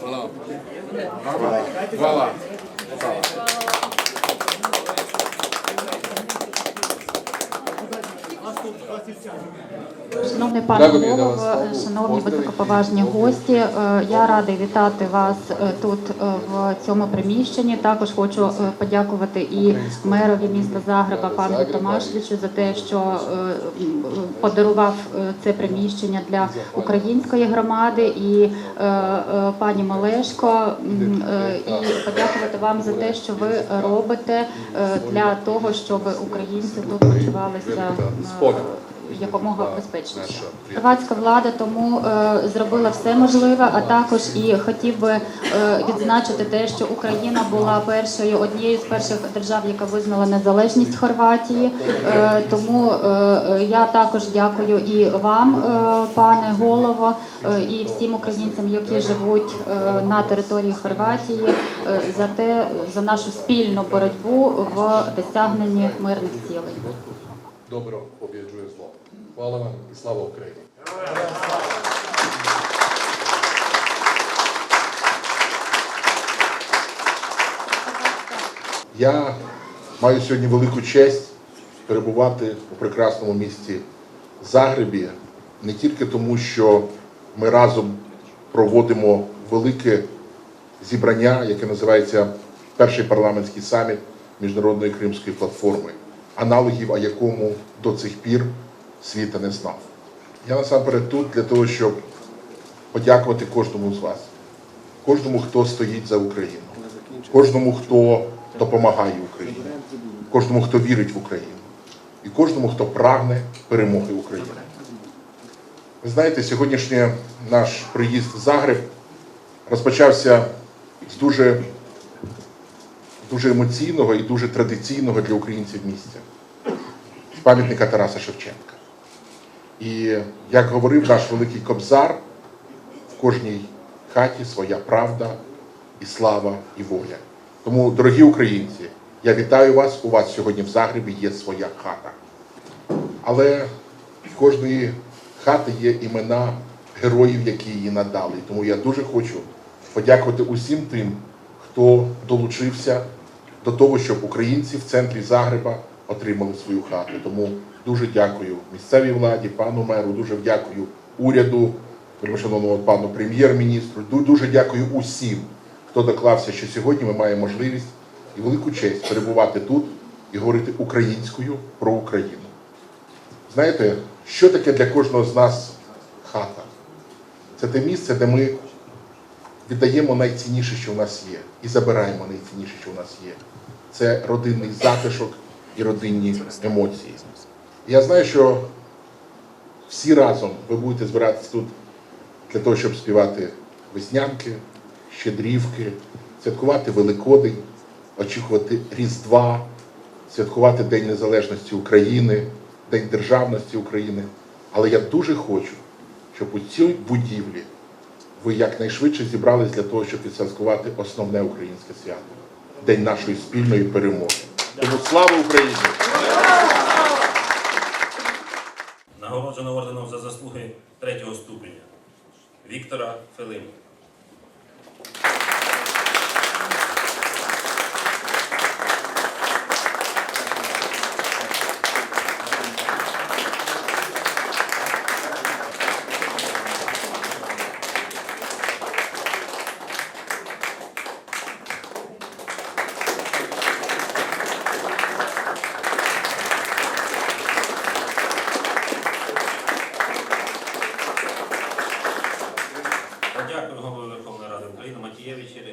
Hvala. Hvala. Шановний пане голово, шановні високоповажні гості, е, я радий вітати вас е, тут е, в цьому приміщенні. Також хочу е, подякувати і мерові міста Загреба пану Томашвичу за те, що е, подарував е, це приміщення для української громади, і е, е, пані Малешко, е, і подякувати вам за те, що ви робите е, для того, щоб українці тут почувалися. Якомога безпечніше. Хорватська влада тому е, зробила все можливе, а також і хотів би е, відзначити те, що Україна була першою однією з перших держав, яка визнала незалежність Хорватії. Е, тому е, я також дякую і вам, е, пане голово, е, і всім українцям, які живуть е, на території Хорватії, е, за те за нашу спільну боротьбу в досягненні мирних цілей. Dobro pobjeđuje zlo. Hvala vam i slava Ukrajini. Я маю сьогодні велику честь перебувати у прекрасному місті Загребі не тільки тому, що ми разом проводимо велике зібрання, яке називається Перший парламентський саміт Міжнародної Кримської платформи, аналогів, а якому до цих пір світа не знав. Я насамперед тут для того, щоб подякувати кожному з вас, кожному, хто стоїть за Україну, кожному, хто допомагає Україні, кожному, хто вірить в Україну, і кожному, хто прагне перемоги України. Ви знаєте, сьогоднішній наш приїзд в Загреб розпочався з дуже, дуже емоційного і дуже традиційного для українців місця пам'ятника Тараса Шевченка. І як говорив наш великий кобзар, в кожній хаті своя правда і слава, і воля. Тому, дорогі українці, я вітаю вас. У вас сьогодні в Загребі є своя хата. Але в кожної хати є імена героїв, які її надали. Тому я дуже хочу подякувати усім тим, хто долучився до того, щоб українці в центрі Загреба отримали свою хату. Тому дуже дякую місцевій владі, пану меру, дуже дякую уряду, шановному пану прем'єр-міністру. Дуже дякую усім, хто доклався, що сьогодні ми маємо можливість і велику честь перебувати тут і говорити українською про Україну. Знаєте, що таке для кожного з нас хата? Це те місце, де ми віддаємо найцінніше, що в нас є, і забираємо найцінніше, що в нас є. Це родинний затишок і родинні емоції. Я знаю, що всі разом ви будете збиратися тут для того, щоб співати веснянки, щедрівки, святкувати Великодень, очікувати Різдва, святкувати День Незалежності України, День Державності України. Але я дуже хочу, щоб у цій будівлі ви якнайшвидше зібрались для того, щоб відсвяткувати основне українське свято День нашої спільної перемоги. Тому слава Україні! Нагороджено орденом за заслуги третього ступеня Віктора Филимова. 一切的